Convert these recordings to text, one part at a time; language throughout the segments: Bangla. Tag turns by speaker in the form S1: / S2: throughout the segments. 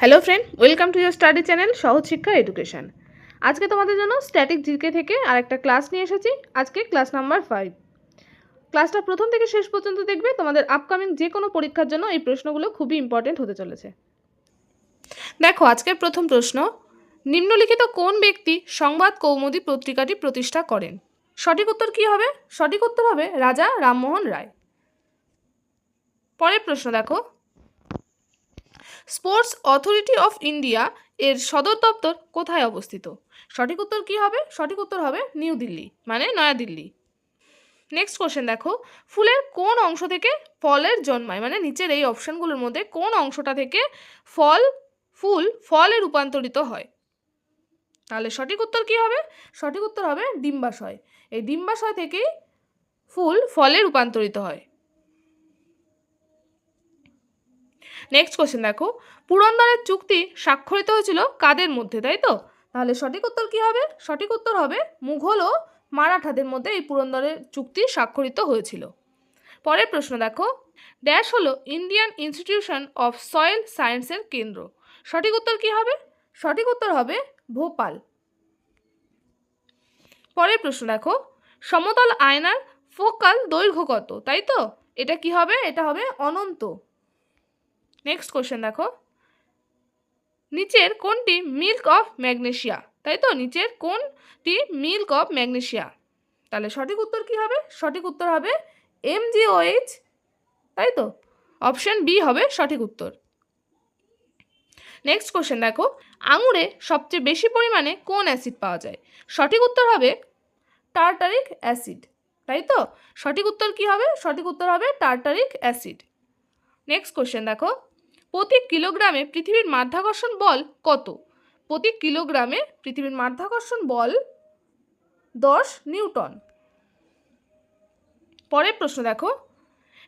S1: Hello friend welcome to your study channel সহজ শিক্ষা এডুকেশন আজকে তোমাদের জন্য স্ট্যাটিক জিকে থেকে আরেকটা ক্লাস নিয়ে এসেছি। আজকে ক্লাস নাম্বার ফাইভ ক্লাসটা প্রথম থেকে শেষ পর্যন্ত দেখবে তোমাদের আপকামিং যে কোনো পরীক্ষার জন্য এই প্রশ্নগুলো খুবই ইম্পর্টেন্ট হতে চলেছে। দেখো আজকের প্রথম প্রশ্ন, নিম্নলিখিত কোন ব্যক্তি সংবাদ কৌমুদী পত্রিকাটি প্রতিষ্ঠা করেন? সঠিক উত্তর কী হবে? সঠিক উত্তর হবে রাজা রামমোহন রায়। পরের প্রশ্ন দেখো স্পোর্টস অথরিটি অফ ইন্ডিয়া এর সদর দপ্তর কোথায় অবস্থিত? সঠিক উত্তর কী হবে? সঠিক উত্তর হবে নিউ দিল্লি মানে নয়াদিল্লি। নেক্সট কোশ্চেন দেখো। ফুলের কোন অংশ থেকে ফলের জন্মায়? মানে নিচের এই অপশানগুলোর মধ্যে কোন অংশটা থেকে ফল, ফুল, ফলে রূপান্তরিত হয়? তাহলে সঠিক উত্তর কী হবে? সঠিক উত্তর হবে ডিম্বাশয়। এই ডিম্বাশয় থেকেই ফুল ফলে রূপান্তরিত হয়। নেক্সট কোশ্চেন দেখো। পুরন্দরের চুক্তি স্বাক্ষরিত হয়েছিল কাদের মধ্যে, তাই তো? তাহলে সঠিক উত্তর কী হবে? সঠিক উত্তর হবে মুঘল ও মারাঠাদের মধ্যে এই পুরন্দরের চুক্তি স্বাক্ষরিত হয়েছিল। পরের প্রশ্ন দেখো। ড্যাশ হলো ইন্ডিয়ান ইনস্টিটিউশন অফ সয়েল সায়েন্সের কেন্দ্র। সঠিক উত্তর কী হবে? সঠিক উত্তর হবে ভোপাল। পরের প্রশ্ন দেখো। সমতল আয়নার ফোকাল দৈর্ঘ্য কত, তাই তো? এটা কি হবে? এটা হবে অনন্ত। নেক্সট কোশ্চেন দেখো। নিচের কোনটি মিল্ক অফ ম্যাগনেশিয়া তাই তো? নিচের কোনটি মিল্ক অফ ম্যাগনেশিয়া তাহলে সঠিক উত্তর কি হবে? সঠিক উত্তর হবে এমজিওএইচ তাই তো? অপশন বি হবে সঠিক উত্তর। নেক্সট কোশ্চেন দেখো। আঙুরে সবচেয়ে বেশি পরিমাণে কোন অ্যাসিড পাওয়া যায়? সঠিক উত্তর হবে টার্টারিক অ্যাসিড তাই তো? সঠিক উত্তর কি হবে? সঠিক উত্তর হবে টার্টারিক অ্যাসিড নেক্সট কোশ্চেন দেখো। প্রতি কিলোগ্রামে পৃথিবীর মাধ্যাকর্ষণ বল কত? প্রতি কিলোগ্রামে পৃথিবীর মাধ্যাকর্ষণ বল দশ নিউটন। পরের প্রশ্ন দেখো।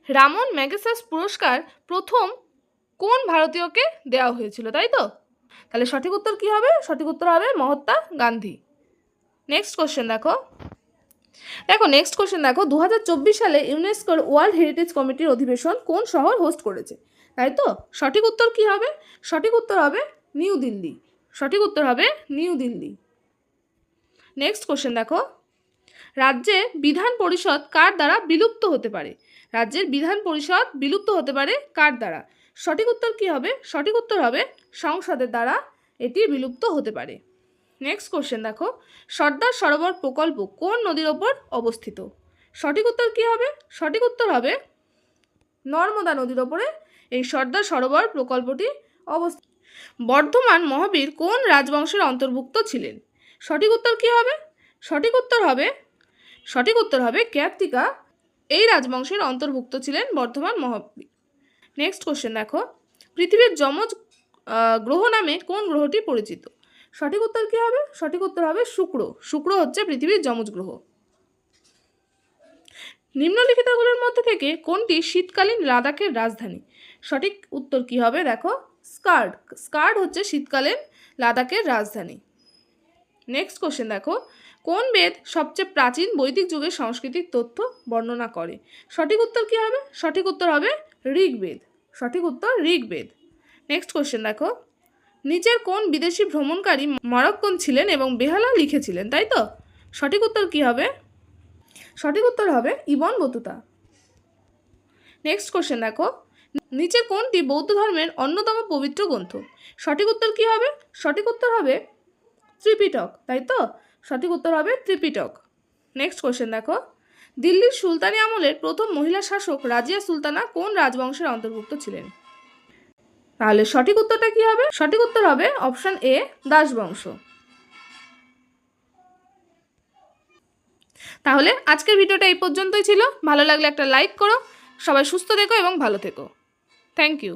S1: রামন ম্যাগেসাস পুরস্কার প্রথম কোন ভারতীয়কে দেওয়া হয়েছিল, তাই তো? তাহলে সঠিক উত্তর কি হবে? সঠিক উত্তর হবে মহাত্মা গান্ধী। নেক্সট কোশ্চেন দেখো। দেখো নেক্সট কোশ্চেন দেখো। দু হাজার চব্বিশ সালে ইউনেস্কোর ওয়ার্ল্ড হেরিটেজ কমিটির অধিবেশন কোন শহর হোস্ট করেছে? তাই তো? সঠিক উত্তর কি হবে? সঠিক উত্তর হবে নিউ দিল্লি। সঠিক উত্তর হবে নিউ দিল্লি। নেক্সট কোশ্চেন দেখো। রাজ্যে বিধান পরিষদ কার দ্বারা বিলুপ্ত হতে পারে? রাজ্যের বিধান পরিষদ বিলুপ্ত হতে পারে কার দ্বারা? সঠিক উত্তর কি হবে? সঠিক উত্তর হবে সংসদের দ্বারা এটি বিলুপ্ত হতে পারে। নেক্সট কোশ্চেন দেখো। সর্দার সরোবর প্রকল্প কোন নদীর ওপর অবস্থিত? সঠিক উত্তর কি হবে? সঠিক উত্তর হবে নর্মদা নদীর ওপরে এই সর্দার সরোবর প্রকল্পটি অবস্থিত। বর্ধমান মহাবীর কোন রাজবংশের অন্তর্ভুক্ত ছিলেন? সঠিক উত্তর কি হবে? সঠিক উত্তর হবে, সঠিক উত্তর হবে ক্যাপ্তিকা। এই রাজবংশের অন্তর্ভুক্ত ছিলেন বর্ধমান মহাবীর। নেক্সট কোশ্চেন দেখো, পৃথিবীর যমজ গ্রহ নামে কোন গ্রহটি পরিচিত? সঠিক উত্তর কী হবে? সঠিক উত্তর হবে শুক্র। শুক্র হচ্ছে পৃথিবীর যমজ গ্রহ। নিম্নলিখিতগুলোর মধ্যে থেকে কোনটি শীতকালীন লাদাখের রাজধানী? সঠিক উত্তর কি হবে? দেখো, স্কার্ড। স্কার্ড হচ্ছে শীতকালীন লাদাখের রাজধানী। নেক্সট কোশ্চেন দেখো, কোন বেদ সবচেয়ে প্রাচীন বৈদিক যুগের সংস্কৃতির তথ্য বর্ণনা করে? সঠিক উত্তর কি হবে? সঠিক উত্তর হবে ঋগ্বেদ। সঠিক উত্তর ঋগ্বেদ। নেক্সট কোশ্চেন দেখো, নিচের কোন বিদেশি ভ্রমণকারী মরক্কন ছিলেন এবং বেহালা লিখেছিলেন, তাই তো? সঠিক উত্তর কি হবে? সঠিক উত্তর হবে ইবন বতুতা। নেক্সট কোশ্চেন দেখো। নিচের কোনটি বৌদ্ধ ধর্মের অন্যতম পবিত্র গ্রন্থ? সঠিক উত্তর কি হবে? সঠিক উত্তর হবে ত্রিপিটক, তাই তো? সঠিক উত্তর হবে ত্রিপিটক। নেক্সট কোশ্চেন দেখো। দিল্লির সুলতানি আমলের প্রথম মহিলা শাসক রাজিয়া সুলতানা কোন রাজবংশের অন্তর্ভুক্ত ছিলেন? তাহলে সঠিক উত্তরটা কি হবে? সঠিক উত্তর হবে অপশন এ, দাসবংশ। তাহলে আজকের ভিডিওটা এই পর্যন্তই ছিল। ভালো লাগলে একটা লাইক করো। সবাই সুস্থ থেকো এবং ভালো থেকো। Thank you